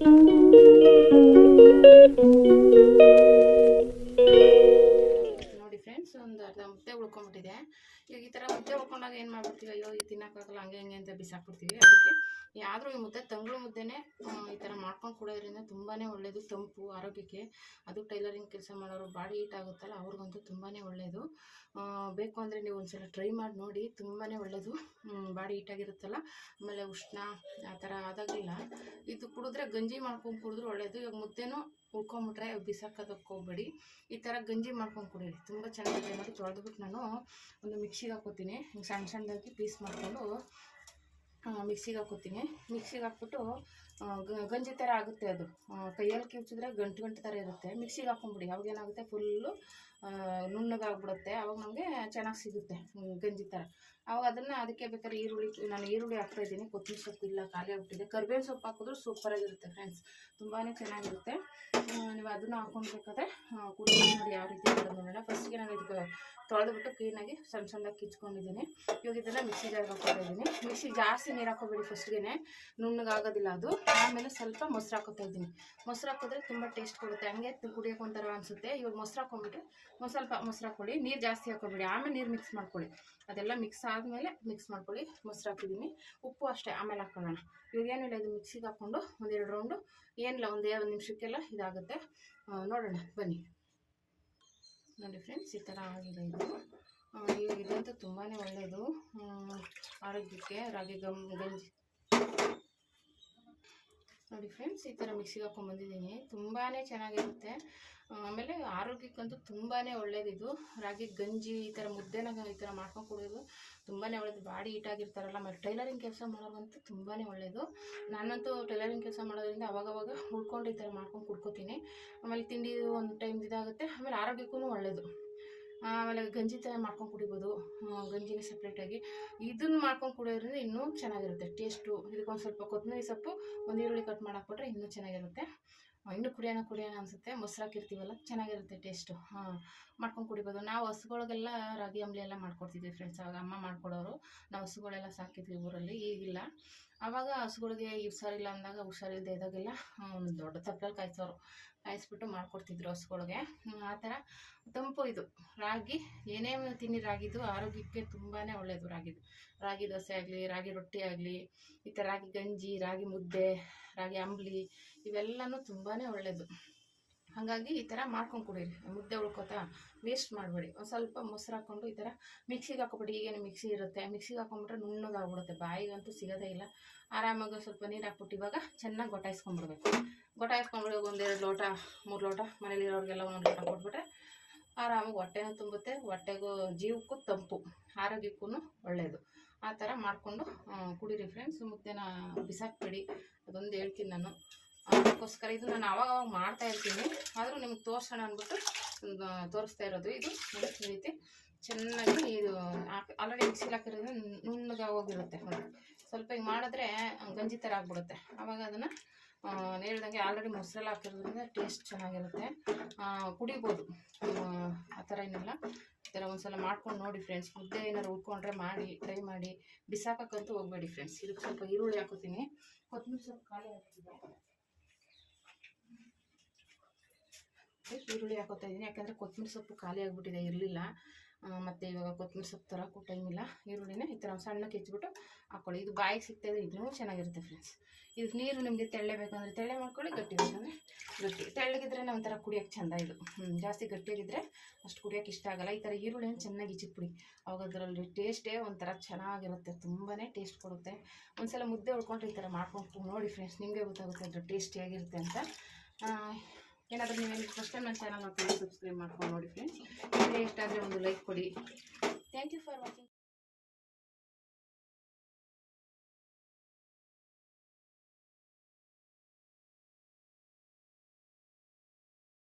ನೋಡಿ ಅರ್ಧ ಮುದ್ದೆ ಉಳ್ಕೊಂಡ್ಬಿಟ್ಟಿದೆ ಈಗ ಈ ಥರ ಮುದ್ದೆ ಉಳ್ಕೊಂಡಾಗ ಏನು ಮಾಡ್ಬಿಡ್ತೀವಿ? ಅಯ್ಯೋ, ಈ ತಿನ್ನೋಕ್ಕಾಗಲ್ಲ, ಹಂಗೆ ಹಂಗೆ ಅಂತ ಬಿಸಾಕ್ಬಿಡ್ತೀವಿ. ಅದಕ್ಕೆ ಯಾದರೂ ಈ ಮುದ್ದೆ, ತಂಗಳು ಮುದ್ದೆನೇ ಈ ಥರ ಮಾಡ್ಕೊಂಡು ಕೊಡೋದ್ರಿಂದ ತುಂಬಾ ಒಳ್ಳೆಯದು ತಂಪು, ಆರೋಗ್ಯಕ್ಕೆ. ಅದು ಟೈಲರಿಂಗ್ ಕೆಲಸ ಮಾಡೋರು ಬಾಡಿ ಹೀಟ್ ಆಗುತ್ತಲ್ಲ, ಅವ್ರಿಗಂತೂ ತುಂಬಾ ಒಳ್ಳೆಯದು ಬೇಕು ಅಂದರೆ ನೀವು ಒಂದ್ಸಲ ಟ್ರೈ ಮಾಡಿ ನೋಡಿ ತುಂಬಾ ಒಳ್ಳೆಯದು ಬಾಡಿ ಹೀಟಾಗಿರುತ್ತಲ್ಲ ಆಮೇಲೆ ಉಷ್ಣ ಆ ಥರ ಆದಾಗಿಲ್ಲ ಇದು ಕುಡಿದ್ರೆ ಗಂಜಿ ಮಾಡ್ಕೊಂಡು ಕುಡಿದ್ರೆ ಒಳ್ಳೆಯದು ಇವಾಗ ಮುದ್ದೆನೂ ಉಳ್ಕೊಂಬಿಟ್ರೆ ಬಿಸಾಕೋದಕ್ಕೆ ಹೋಗ್ಬೇಡಿ. ಈ ಥರ ಗಂಜಿ ಮಾಡ್ಕೊಂಡು ಕುಡೀರಿ ತುಂಬ ಚೆನ್ನಾಗಿದೆ. ನೋಡಿ ತೊಳೆದ್ಬಿಟ್ಟು ನಾನು ಒಂದು ಮಿಕ್ಸಿಗೆ ಹಾಕೋತೀನಿ ಹಿಂಗೆ ಸಣ್ಣ ಸಣ್ಣದಾಗಿ ಪೀಸ್ ಮಾಡಿಕೊಂಡು ಮಿಕ್ಸಿಗೆ ಹಾಕೋತೀನಿ ಮಿಕ್ಸಿಗೆ ಹಾಕ್ಬಿಟ್ಟು ಗಂಜಿ ಥರ ಆಗುತ್ತೆ ಅದು. ಕೈಯಲ್ಲಿ ಕಿವುಚಿದ್ರೆ ಗಂಟು ಗಂಟು ಥರ ಇರುತ್ತೆ. ಮಿಕ್ಸಿಗೆ ಹಾಕೊಂಬಿಡಿ ಅವಾಗ ಏನಾಗುತ್ತೆ ಫುಲ್ಲು ನುಣ್ಣಗಾಗ್ಬಿಡುತ್ತೆ. ಅವಾಗ ನಮಗೆ ಚೆನ್ನಾಗಿ ಸಿಗುತ್ತೆ ಗಂಜಿ ಥರ ಅವಾಗ ಅದನ್ನು ಅದಕ್ಕೆ ಬೇಕಾದ್ರೆ ಈರುಳ್ಳಿ, ನಾನು ಈರುಳ್ಳಿ ಹಾಕ್ತಾ ಇದ್ದೀನಿ. ಕೊತ್ತಂಬರಿ ಸೊಪ್ಪು ಇಲ್ಲ, ಖಾಲಿ ಆಗ್ಬಿಟ್ಟಿದೆ. ಕರ್ಬೇವಿನ ಸೊಪ್ಪು ಹಾಕಿದ್ರು ಸೂಪರಾಗಿರುತ್ತೆ ಫ್ರೆಂಡ್ಸ್ ತುಂಬಾ ಚೆನ್ನಾಗಿರುತ್ತೆ. ನೀವು ಅದನ್ನು ಹಾಕ್ಕೊಳ್ಬೇಕಾದ್ರೆ ಕುಡಿಯೋ ನೋಡಿ ಯಾವ ರೀತಿ ನೋಡೋಣ. ಫಸ್ಟಿಗೆ ನಾನು ಇದಕ್ಕೆ ತೊಳೆದ್ಬಿಟ್ಟು ಕ್ಲೀನಾಗಿ ಸಣ್ಣ ಸಣ್ಣದಾಗಿ ಕಿಚ್ಕೊಂಡಿದ್ದೀನಿ. ಇವಾಗ ಇದನ್ನು ಮಿಕ್ಸಿಗೆ ಜಾರ್ಗೆ ಇದ್ದೀನಿ. ಮಿಕ್ಸಿ ಜಾಸ್ತಿ ನೀರು ಹಾಕೋಬೇಡಿ ಫಸ್ಟ್ಗೆ ನುಣ್ಣಗಾಗೋದಿಲ್ಲ ಅದು. ಆಮೇಲೆ ಸ್ವಲ್ಪ ಮೊಸರು ಹಾಕೋತಾ ಇದ್ದೀನಿ. ಮೊಸರು ಹಾಕಿದ್ರೆ ತುಂಬ ಟೇಸ್ಟ್ ಕೊಡುತ್ತೆ. ಹಂಗೆ ಕುಡಿಯೋಕೆ ಒಂಥರ ಅನಿಸುತ್ತೆ. ಇವಾಗ ಮೊಸರು ಹಾಕೊಂಡ್ಬಿಟ್ಟು ಒಂದು ಸ್ವಲ್ಪ ಮೊಸರು ಹಾಕ್ಕೊಳ್ಳಿ ನೀರು ಜಾಸ್ತಿ ಹಾಕೋಬೇಡಿ. ಆಮೇಲೆ ನೀರು ಮಿಕ್ಸ್ ಮಾಡ್ಕೊಳ್ಳಿ. ಅದೆಲ್ಲ ಮಿಕ್ಸ್ ಆದಮೇಲೆ ಮಿಕ್ಸ್ ಮಾಡ್ಕೊಳ್ಳಿ. ಮೊಸರು ಹಾಕಿದ್ದೀನಿ ಉಪ್ಪು ಅಷ್ಟೇ. ಆಮೇಲೆ ಹಾಕೊಳ್ಳೋಣ. ಇವಾಗ ಏನಿಲ್ಲ ಇದು ಮಿಕ್ಸಿಗೆ ಹಾಕ್ಕೊಂಡು ಒಂದೆರಡು ರೌಂಡು ಏನಿಲ್ಲ, ಒಂದೇ ಒಂದು ನಿಮಿಷಕ್ಕೆಲ್ಲ ಇದಾಗುತ್ತೆ. ನೋಡೋಣ. ಬನ್ನಿ. ನೋಡಿ ಫ್ರೆಂಡ್ಸ್ ಈ ಥರ ಆಗಿದೆ ಇದು. ಇವಾಗ ಇದಂತೂ ತುಂಬಾ ಒಳ್ಳೆಯದು ಆರೋಗ್ಯಕ್ಕೆ, ರಾಗಿ ಗಮ್, ಗಂಜಿ ನೋಡಿ ಫ್ರೆಂಡ್ಸ್ ಈ ಥರ ಮಿಕ್ಸಿಗೆ ಹಾಕೊಂಡ್ಬಂದಿದ್ದೀನಿ ತುಂಬಾ ಚೆನ್ನಾಗಿರುತ್ತೆ. ಆಮೇಲೆ ಆರೋಗ್ಯಕ್ಕಂತೂ ತುಂಬಾ ಒಳ್ಳೇದಿದು. ರಾಗಿ, ಗಂಜಿ, ಈ ಥರ ಮುದ್ದೆನ ಈ ಥರ ಮಾಡ್ಕೊಂಡು ಕುಡಿಯೋದು ತುಂಬಾ ಒಳ್ಳೇದು. ಬಾಡಿ ಹೀಟಾಗಿರ್ತಾರಲ್ಲ ಆಮೇಲೆ ಟೈಲರಿಂಗ್ ಕೆಲಸ ಮಾಡೋರ್ಗಂತೂ ತುಂಬಾ ಒಳ್ಳೆಯದು ನಾನಂತೂ ಟೈಲರಿಂಗ್ ಕೆಲಸ ಮಾಡೋದ್ರಿಂದ ಅವಾಗವಾಗ ಉಳ್ಕೊಂಡು ಈ ಥರ ಮಾಡ್ಕೊಂಡು ಕುಡ್ಕೋತೀನಿ. ಆಮೇಲೆ ತಿಂಡಿ ಒಂದು ಟೈಮ್ ಇದಾಗುತ್ತೆ. ಆಮೇಲೆ ಆರೋಗ್ಯಕ್ಕೂ ಒಳ್ಳೆಯದು ಆಮೇಲೆ ಗಂಜಿ ಥರ ಮಾಡ್ಕೊಂಡು ಕುಡಿಬೋದು. ಗಂಜಿನೇ ಸಪ್ರೇಟಾಗಿ ಇದನ್ನು ಮಾಡ್ಕೊಂಡು ಕುಡಿಯೋದ್ರಿಂದ ಇನ್ನೂ ಚೆನ್ನಾಗಿರುತ್ತೆ. ಟೇಸ್ಟು ಇದಕ್ಕೊಂದು ಸ್ವಲ್ಪ ಕೊತ್ತಂಬರಿ ಸೊಪ್ಪು, ಒಂದು ಈರುಳ್ಳಿ ಕಟ್ ಮಾಡಿ ಹಾಕ್ಬಿಟ್ರೆ ಇನ್ನೂ ಚೆನ್ನಾಗಿರುತ್ತೆ. ಇನ್ನೂ ಕುಡಿಯೋಣ ಕುಡಿಯೋಣ ಅನಿಸುತ್ತೆ. ಮೊಸರು ಹಾಕಿರ್ತೀವಲ್ಲ ಚೆನ್ನಾಗಿರುತ್ತೆ ಟೇಸ್ಟು ಹಾಂ, ಮಾಡ್ಕೊಂಡು ಕುಡಿಬೋದು. ನಾವು ಹಸುಗಳಿಗೆಲ್ಲ ರಾಗಿ ಅಂಬಲಿ ಎಲ್ಲ ಮಾಡ್ಕೊಡ್ತಿದ್ವಿ ಫ್ರೆಂಡ್ಸ್ ಅವಾಗ ಅಮ್ಮ ಮಾಡ್ಕೊಡೋರು. ನಾವು ಹಸುಗಳೆಲ್ಲ ಸಾಕಿದ್ವಿ ಊರಲ್ಲಿ, ಈಗಿಲ್ಲ. ಆವಾಗ ಹಸುಗಳಿಗೆ ಹುಷಾರಿಲ್ಲ ಅಂದಾಗ ಹುಷಾರಿಲ್ಲದೆ ಇದ್ದಾಗೆಲ್ಲ ಒಂದು ದೊಡ್ಡ ತಪ್ಪಲಲ್ಲಿ ಕಾಯಿಸೋರು. ಕಾಯಿಸ್ಬಿಟ್ಟು ಮಾಡಿಕೊಡ್ತಿದ್ರು ಹಸುಗಳಿಗೆ. ಆ ಥರ ತಂಪು ಇದು. ರಾಗಿ, ಏನೇ ತಿನ್ನಿ ರಾಗಿದು ಆರೋಗ್ಯಕ್ಕೆ ತುಂಬಾ ಒಳ್ಳೆಯದು ರಾಗಿದು. ರಾಗಿ ದೋಸೆ ಆಗಲಿ, ರಾಗಿ ರೊಟ್ಟಿ ಆಗಲಿ, ಈ ಥರ ರಾಗಿ ಗಂಜಿ, ರಾಗಿ ಮುದ್ದೆ, ರಾಗಿ ಅಂಬ್ಲಿ, ಇವೆಲ್ಲನೂ ತುಂಬಾ ಒಳ್ಳೆಯದು ಹಾಗಾಗಿ ಈ ಥರ ಮಾಡ್ಕೊಂಡು ಕುಡೀರಿ. ಮುದ್ದೆ ಉಳ್ಕೊತಾ ವೇಸ್ಟ್ ಮಾಡಬೇಡಿ. ಒಂದು ಸ್ವಲ್ಪ ಮೊಸರು ಹಾಕ್ಕೊಂಡು ಈ ಥರ ಮಿಕ್ಸಿಗೆ ಹಾಕೊಬಿಡಿ ಈಗೇನು ಮಿಕ್ಸಿ ಇರುತ್ತೆ. ಮಿಕ್ಸಿಗೆ ಹಾಕೊಂಡ್ಬಿಟ್ರೆ ನುಣ್ಣಗಾಗ್ಬಿಡುತ್ತೆ. ಬಾಯಿಗಂತೂ ಸಿಗೋದೇ ಇಲ್ಲ. ಆರಾಮಾಗಿ ಸ್ವಲ್ಪ ನೀರು ಹಾಕ್ಬಿಟ್ಟು ಇವಾಗ ಚೆನ್ನಾಗಿ ಗೊಟಾಯಿಸ್ಕೊಂಡ್ಬಿಡ್ಬೇಕು. ಗೊಟಾಯಿಸ್ಕೊಂಡ್ಬಿಡಿ ಒಂದೆರಡು ಲೋಟ, ಮೂರು ಲೋಟ, ಮನೇಲಿರೋರಿಗೆಲ್ಲ ಒಂದೊಂದು ಲೋಟ ಕೊಟ್ಬಿಟ್ರೆ ಆರಾಮಾಗಿ ಹೊಟ್ಟೆನೂ ತುಂಬುತ್ತೆ. ಹೊಟ್ಟೆಗೂ ಜೀವಕ್ಕೂ ತಂಪು. ಆರೋಗ್ಯಕ್ಕೂ ಒಳ್ಳೆಯದು ಆ ಥರ ಮಾಡಿಕೊಂಡು ಕುಡೀರಿ ಫ್ರೆಂಡ್ಸ್ ಮುದ್ದೆನ ಬಿಸಾಕ್ಬೇಡಿ. ಅದೊಂದು ಹೇಳ್ತೀನಿ ನಾನು. ಅದಕ್ಕೋಸ್ಕರ ಇದು ನಾನು ಅವಾಗ ಅವಾಗ ಮಾಡ್ತಾ ಇರ್ತೀನಿ. ಆದರೂ ನಿಮ್ಗೆ ತೋರಿಸೋಣ ಅಂದ್ಬಿಟ್ಟು ತೋರಿಸ್ತಾ ಇರೋದು. ಇದು ಈ ರೀತಿ ಚೆನ್ನಾಗಿ ಇದು ಆಲ್ರೆಡಿ ಮಿಕ್ಸಿಲಿ ಹಾಕಿರೋದ್ರಿಂದ ನುಣ್ಣಗೆ ಹೋಗಿರುತ್ತೆ ಸ್ವಲ್ಪ ಈಗ ಮಾಡಿದ್ರೆ ಗಂಜಿ ಥರ ಆಗ್ಬಿಡುತ್ತೆ. ಆವಾಗ ಅದನ್ನು ಹೇಳ್ದಂಗೆ ಆಲ್ರೆಡಿ ಮೊಸರೆಲ್ಲ ಹಾಕಿರೋದ್ರಿಂದ ಟೇಸ್ಟ್ ಚೆನ್ನಾಗಿರುತ್ತೆ. ಕುಡಿಬೋದು. ಆ, ಥರ ಏನಿಲ್ಲ. ಈ ಥರ ಒಂದ್ಸಲ ಮಾಡ್ಕೊಂಡು ನೋಡಿ ಫ್ರೆಂಡ್ಸ್ ಮುದ್ದೆ ಏನಾದ್ರು ಉಳ್ಕೊಂಡ್ರೆ ಮಾಡಿ ಟ್ರೈ ಮಾಡಿ. ಬಿಸಾಕಕ್ಕಂತೂ ಹೋಗಬೇಡಿ ಫ್ರೆಂಡ್ಸ್ ಇದಕ್ಕೆ ಸ್ವಲ್ಪ ಈರುಳ್ಳಿ ಹಾಕೋತೀನಿ. ಕೊತ್ತಂಬರಿ ಸ್ವಲ್ಪ ಖಾಲಿ ಆಗ್ತಿದೆ ಈರುಳ್ಳಿ ಹಾಕೋತಾ ಇದ್ದೀನಿ ಯಾಕಂದರೆ ಕೊತ್ತಂಬರಿ ಸೊಪ್ಪು ಖಾಲಿ ಆಗಿಬಿಟ್ಟಿದೆ, ಇರಲಿಲ್ಲ. ಮತ್ತು ಇವಾಗ ಕೊತ್ತಂಬರಿ ಸೊಪ್ಪು ತರೋಕ್ಕೂ ಟೈಮ್ ಇಲ್ಲ. ಈರುಳ್ಳಿನ ಈ ಥರ ಸಣ್ಣಕ್ಕೆ ಹೆಚ್ಚಿಬಿಟ್ಟು ಹಾಕ್ಕೊಳ್ಳಿ ಇದು ಬಾಯಿಗೆ ಸಿಗ್ತಾಯಿದ್ರೆ ಇನ್ನೂ ಚೆನ್ನಾಗಿರುತ್ತೆ ಫ್ರೆಂಡ್ಸ್ ಇದು ನೀರು ನಿಮಗೆ ತೆಳ್ಳೆ ಬೇಕಂದ್ರೆ ತೆಳ್ಳೆ ಮಾಡ್ಕೊಳ್ಳಿ, ಗಟ್ಟಿ ಬೇಕಂದರೆ ಗಟ್ಟಿ. ತೆಳ್ಳಗಿದ್ರೆ ಒಂಥರ ಕುಡಿಯೋಕ್ಕೆ ಚೆಂದ ಇದು. ಜಾಸ್ತಿ ಗಟ್ಟಿಯಾಗಿದ್ದರೆ ಅಷ್ಟು ಕುಡಿಯೋಕ್ಕೆ ಇಷ್ಟ ಆಗಲ್ಲ. ಈ ಥರ ಈರುಳ್ಳಿನ ಚೆನ್ನಾಗಿ ಇಚ್ಚಿಟ್ಬಿಡಿ ಅವಾಗ ಅದರಲ್ಲಿ ಟೇಸ್ಟೇ ಒಂಥರ ಚೆನ್ನಾಗಿರುತ್ತೆ. ತುಂಬಾ ಟೇಸ್ಟ್ ಕೊಡುತ್ತೆ. ಒಂದ್ಸಲ ಮುದ್ದೆ ಉಳ್ಕೊಂಡ್ರೆ ಈ ಥರ ಮಾಡ್ಕೊಂಡು ನೋಡಿ ಫ್ರೆಂಡ್ಸ್ ನಿಮಗೆ ಗೊತ್ತಾಗುತ್ತೆ ಅದ್ರ ಟೇಸ್ಟಿಯಾಗಿರುತ್ತೆ ಅಂತ. ಏನಾದರೂ ನೀವೇನು ಫಸ್ಟ್ ಟೈಮ್ ನನ್ನ ಚಾನಲ್ ನೋಡ್ಕೊಂಡು ಸಬ್ಸ್ಕ್ರೈಬ್ ಮಾಡ್ಕೊಂಡು ನೋಡಿ ಫ್ರೆಂಡ್ಸ್ ಇಷ್ಟ ಆದರೆ ಒಂದು ಲೈಕ್ ಕೊಡಿ. Thank you for watching